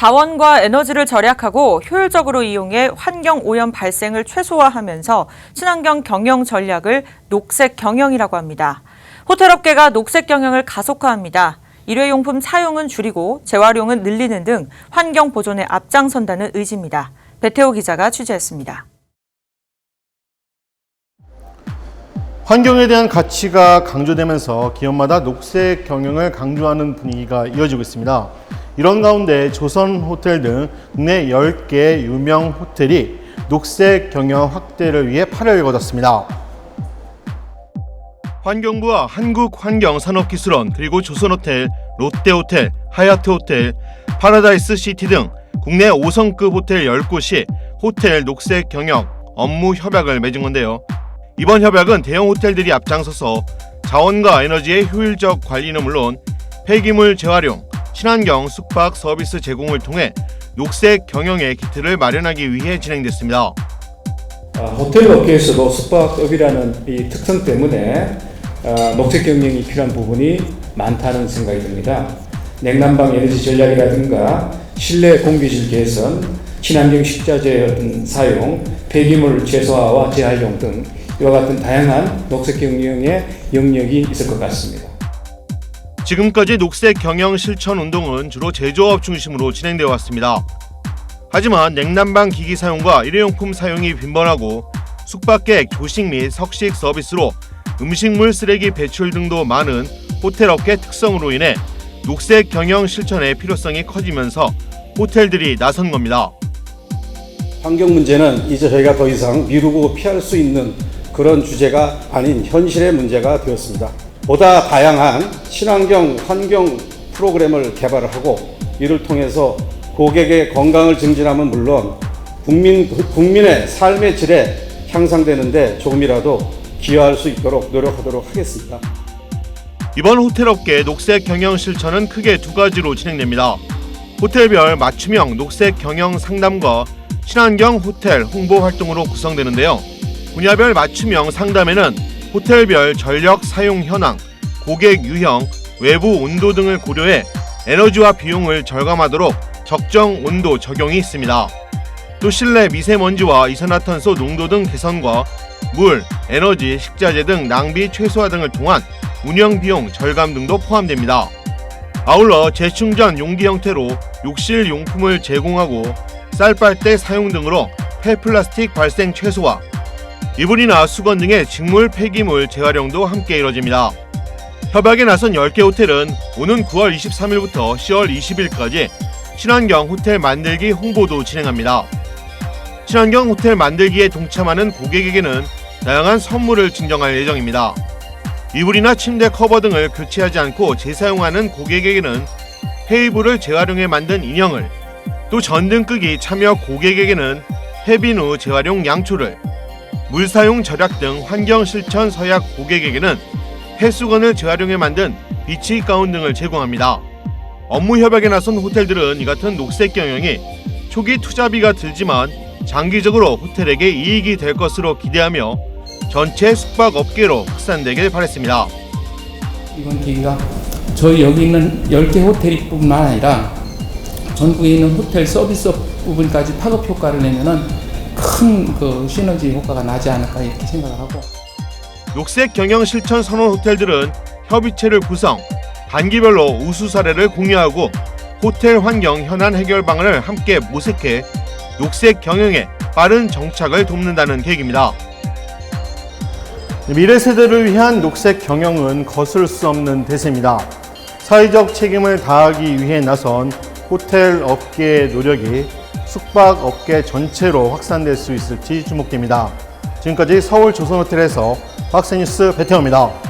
자원과 에너지를 절약하고 효율적으로 이용해 환경 오염 발생을 최소화하면서 친환경 경영 전략을 녹색 경영이라고 합니다. 호텔업계가 녹색 경영을 가속화합니다. 일회용품 사용은 줄이고 재활용은 늘리는 등 환경 보존에 앞장선다는 의지입니다. 배태호 기자가 취재했습니다. 환경에 대한 가치가 강조되면서 기업마다 녹색 경영을 강조하는 분위기가 이어지고 있습니다. 이런 가운데 조선 호텔 등 국내 10개 유명 호텔이 녹색 경영 확대를 위해 팔을 걷었습니다. 환경부와 한국환경산업기술원 그리고 조선호텔, 롯데호텔, 하얏트호텔, 파라다이스 시티 등 국내 5성급 호텔 10곳이 호텔 녹색 경영 업무 협약을 맺은 건데요. 이번 협약은 대형 호텔들이 앞장서서 자원과 에너지의 효율적 관리는 물론 폐기물 재활용, 친환경 숙박 서비스 제공을 통해 녹색 경영의 기틀을 마련하기 위해 진행됐습니다. 아, 호텔 업계에서도 숙박업이라는 이 특성 때문에 아, 녹색 경영이 필요한 부분이 많다는 생각이 듭니다. 냉난방 에너지 전략이라든가 실내 공기질 개선, 친환경 식자재 사용, 폐기물 최소화와 재활용 등 이와 같은 다양한 녹색 경영의 영역이 있을 것 같습니다. 지금까지 녹색 경영 실천 운동은 주로 제조업 중심으로 진행되어 왔습니다. 하지만 냉난방 기기 사용과 일회용품 사용이 빈번하고 숙박객 조식 및 석식 서비스로 음식물 쓰레기 배출 등도 많은 호텔 업계 특성으로 인해 녹색 경영 실천의 필요성이 커지면서 호텔들이 나선 겁니다. 환경 문제는 이제 저희가 더 이상 미루고 피할 수 있는 그런 주제가 아닌 현실의 문제가 되었습니다. 보다 다양한 친환경 환경 프로그램을 개발을 하고 이를 통해서 고객의 건강을 증진하면 물론 국민, 국민의 삶의 질에 향상되는데 조금이라도 기여할 수 있도록 노력하도록 하겠습니다. 이번 호텔 업계 녹색 경영 실천은 크게 두 가지로 진행됩니다. 호텔별 맞춤형 녹색 경영 상담과 친환경 호텔 홍보 활동으로 구성되는데요. 분야별 맞춤형 상담에는 호텔별 전력 사용 현황, 고객 유형, 외부 온도 등을 고려해 에너지와 비용을 절감하도록 적정 온도 적용이 있습니다. 또 실내 미세먼지와 이산화탄소 농도 등 개선과 물, 에너지, 식자재 등 낭비 최소화 등을 통한 운영 비용 절감 등도 포함됩니다. 아울러 재충전 용기 형태로 욕실 용품을 제공하고 쌀빨대 사용 등으로 폐플라스틱 발생 최소화, 이불이나 수건 등의 직물 폐기물 재활용도 함께 이뤄집니다. 협약에 나선 10개 호텔은 오는 9월 23일부터 10월 20일까지 친환경 호텔 만들기 홍보도 진행합니다. 친환경 호텔 만들기에 동참하는 고객에게는 다양한 선물을 증정할 예정입니다. 이불이나 침대 커버 등을 교체하지 않고 재사용하는 고객에게는 폐이불을 재활용해 만든 인형을 또 전등 끄기 참여 고객에게는 폐비누 재활용 양초를 물 사용 절약 등 환경 실천 서약 고객에게는 폐수건을 재활용해 만든 비치 가운 등을 제공합니다. 업무 협약에 나선 호텔들은 이 같은 녹색 경영이 초기 투자비가 들지만 장기적으로 호텔에게 이익이 될 것으로 기대하며 전체 숙박 업계로 확산되길 바랬습니다. 이번 계기가 저희 여기 있는 10개 호텔 뿐만 아니라 전국에 있는 호텔 서비스 부분까지 파급 효과를 내면은 큰 그 시너지 효과가 나지 않을까 이렇게 생각을 하고 녹색 경영 실천 선언 호텔들은 협의체를 구성, 단기별로 우수 사례를 공유하고 호텔 환경 현안 해결 방안을 함께 모색해 녹색 경영에 빠른 정착을 돕는다는 계획입니다. 미래 세대를 위한 녹색 경영은 거슬 수 없는 대세입니다. 사회적 책임을 다하기 위해 나선 호텔 업계의 노력이 숙박 업계 전체로 확산될 수 있을지 주목됩니다. 지금까지 서울 조선호텔에서 박스뉴스 배태호입니다.